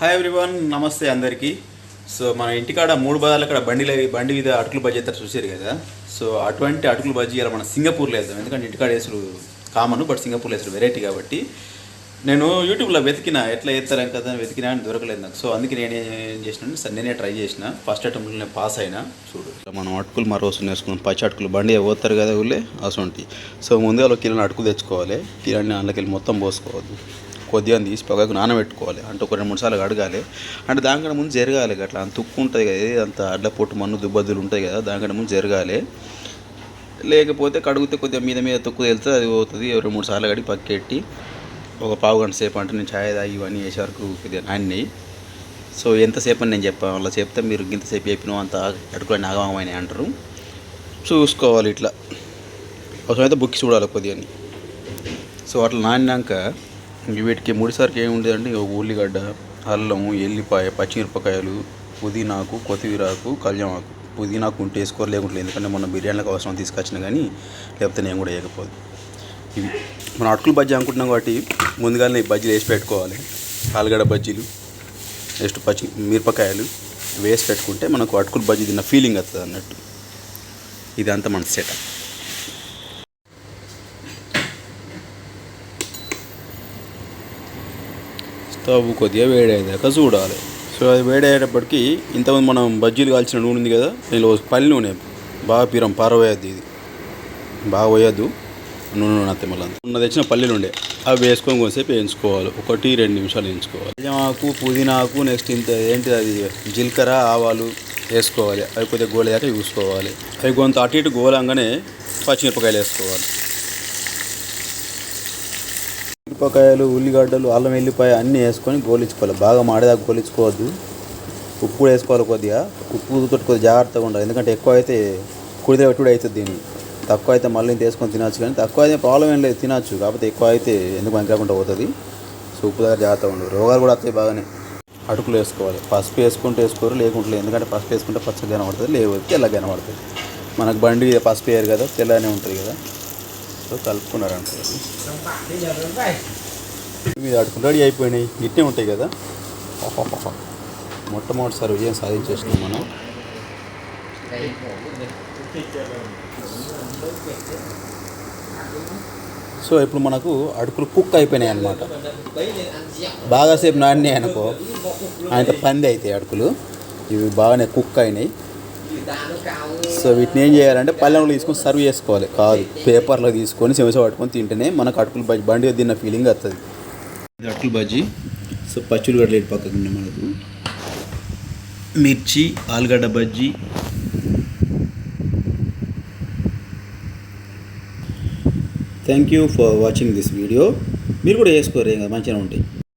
Hi everyone నమస్తే అందరికీ. So మన ఇంటికాడ మూడు బాదాలు అక్కడ బండిలో బండి మీద అటుకులు బజ్జీ అయితే చూసారు కదా? సో అటువంటి అటుకులు బజ్జీ ఇలా మన సింగపూర్లో వేద్దాం. ఎందుకంటే ఇంటికాడ వేసుడు కామన్ బట్ సింగపూర్లో వేసుడు వెరైటీ కాబట్టి. నేను యూట్యూబ్లో వెతికిన ఎట్లా వేస్తారని కదా వెతికినా అని దొరకలేదు నాకు. సో అందుకే నేను ఏం చేసినాను సార్ నేనే ట్రై చేసిన. ఫస్ట్ అటెంప్ట్లో నేను పాస్ అయినా చూడు. ఇట్లా మనం అటుకులు మరోసం వేసుకున్నాం పచ్చి అటుకులు బండి పోతారు కదా ఊళ్ళే? అసొంటి. సో ముందుగా ఒక అటుకులు తెచ్చుకోవాలి. కిలోని అందులోకి వెళ్ళి మొత్తం పోసుకోవద్దు. కొద్దిగా తీసి పొగకు నానబెట్టుకోవాలి. అంటే ఒక రెండు మూడు సార్లు కడగాలి. అంటే దానికంటే ముందు జరగాలి అట్లా అంత తుక్కు ఉంటుంది కదా అంత అడ్ల పొట్టు మన్ను దుబ్బద్దులు ఉంటాయి కదా దానికంటే ముందు జరగాలి. లేకపోతే కడిగితే కొద్దిగా మీద మీద తొక్కు వెళ్తే అది పోతుంది. రెండు మూడు సార్లు కడిగి పక్కెట్టి ఒక పావు గంట సేపు అంటే నేను ఛాయ్ తాగి ఇవన్నీ చేసే వరకు కొద్దిగా నాన్ని సో ఎంతసేపు అని నేను చెప్పాను. అలా చెప్తే మీరు ఇంతసేపు చెప్పినా అంత అడుగులో నాగమని అంటారు. చూసుకోవాలి ఇట్లా. అవసరమైతే బుక్కి చూడాలి కొద్దిగా సో అట్లా నానినాక వీటికి ముడిసరికి ఏముండేదంటే ఉల్లిగడ్డ అల్లం ఎల్లిపాయ పచ్చిమిరపకాయలు పుదీనాకు కొత్తిమీరాకు కళ్యామాకు. పుదీనాకు ఉంటే వేసుకోరు లేకుంటే ఎందుకంటే మొన్న బిర్యానీలకు అవసరం తీసుకొచ్చిన కానీ లేకపోతే నేను కూడా వేయకపోదు. ఇవి మనం అటుకులు బజ్జీ అనుకుంటున్నాం కాబట్టి ముందుగానే బజ్జీలు వేసి పెట్టుకోవాలి. ఆలుగడ్డ బజ్జీలు నెక్స్ట్ పచ్చి మిరపకాయలు వేసి పెట్టుకుంటే మనకు అటుకులు బజ్జీ తిన్న ఫీలింగ్ వస్తుంది అన్నట్టు ఇదంతా మన సెటప్ స్టవ్ కొద్దిగా వేడయ్యాక చూడాలి. సో అది వేడయ్యేటప్పటికి ఇంతకుముందు మనం బజ్జీలు కాల్చిన నూనె ఉంది కదా దీనిలో పల్లి నూనె. బాగా పీరం పారవేయద్దు ఇది. బాగా పోయద్దు నూనె నూనె అత్తే మళ్ళీ ఉన్న తెచ్చిన పల్లీలు ఉండే అవి వేసుకొని కొంచెంసేపు వేయించుకోవాలి. ఒకటి రెండు నిమిషాలు వేయించుకోవాలి. ఆకు పుదీనాకు నెక్స్ట్ ఇంత ఏంటి అది? జీలకర్ర ఆవాలు వేసుకోవాలి. అవి కొద్దిగా గోలేదాకా చూసుకోవాలి. అవి కొంత అటు ఇటు గోలంగానే పచ్చిమిరపకాయలు వేసుకోవాలి. మిరపకాయలు ఉల్లిగడ్డలు అల్లం వెల్లిపాయ అన్నీ వేసుకొని గోలించుకోవాలి. బాగా మాడేదాకా గోలించుకోవద్దు. ఉప్పు కూడా వేసుకోవాలి కొద్దిగా. ఉప్పు తోటి కొద్దిగా జాగ్రత్తగా ఉండాలి. ఎందుకంటే ఎక్కువ అయితే కుడితే పెట్టుడు అవుతుంది దీన్ని. తక్కువ అయితే మళ్ళీ వేసుకొని తినచ్చు కానీ తక్కువ అయితే ప్రాబ్లం ఏం లేదు తినచ్చు. కాకపోతే ఎక్కువ అయితే ఎందుకు పనికిరాకుండా పోతుంది. సో ఉప్పు దగ్గర జాగ్రత్తగా ఉండదు రోగాలు కూడా వస్తాయి బాగానే. అటుకులు వేసుకోవాలి. పసుపు వేసుకుంటే వేసుకోరు లేకుంటే ఎందుకంటే పసుపు వేసుకుంటే పచ్చగా కనబడుతుంది లేకపోతే తెల్లగా కనబడుతుంది. మనకు బండి పసుపు వేయరు కదా తెల్లగానే ఉంటుంది కదా. సో కలుపుకున్నారంట మీద అడుగులు రెడీ అయిపోయినాయి. ఇట్టే ఉంటాయి కదా? ఆహాహాహా. మొట్టమొదటిసారి విజయం సాధించేసినాం మనం. సో ఇప్పుడు మనకు అడుకులు కుక్ అయిపోయినాయి అనమాట బాగాసేపు నాడినాయి అనుకో. ఆయన పంది అవుతాయి అడుకులు ఇవి బాగానే కుక్ అయినాయి. సో వీటిని ఏం చేయాలంటే పల్లెంలో తీసుకొని సర్వ్ చేసుకోవాలి. కాదు పేపర్లో తీసుకొని చెమచ పట్టుకొని తింటేనే మనకు అటుకులు బజ్జీ బండి తిన్న ఫీలింగ్ వస్తుంది ఇది అటుకులు బజ్జీ. సో పచ్చులు గడ్డలు ఇటు పక్కకు మనకు. మిర్చి ఆలుగడ్డ bajji. Thank you for watching this video మీరు కూడా వేసుకోరు ఇంకా మంచిగా ఉంటాయి.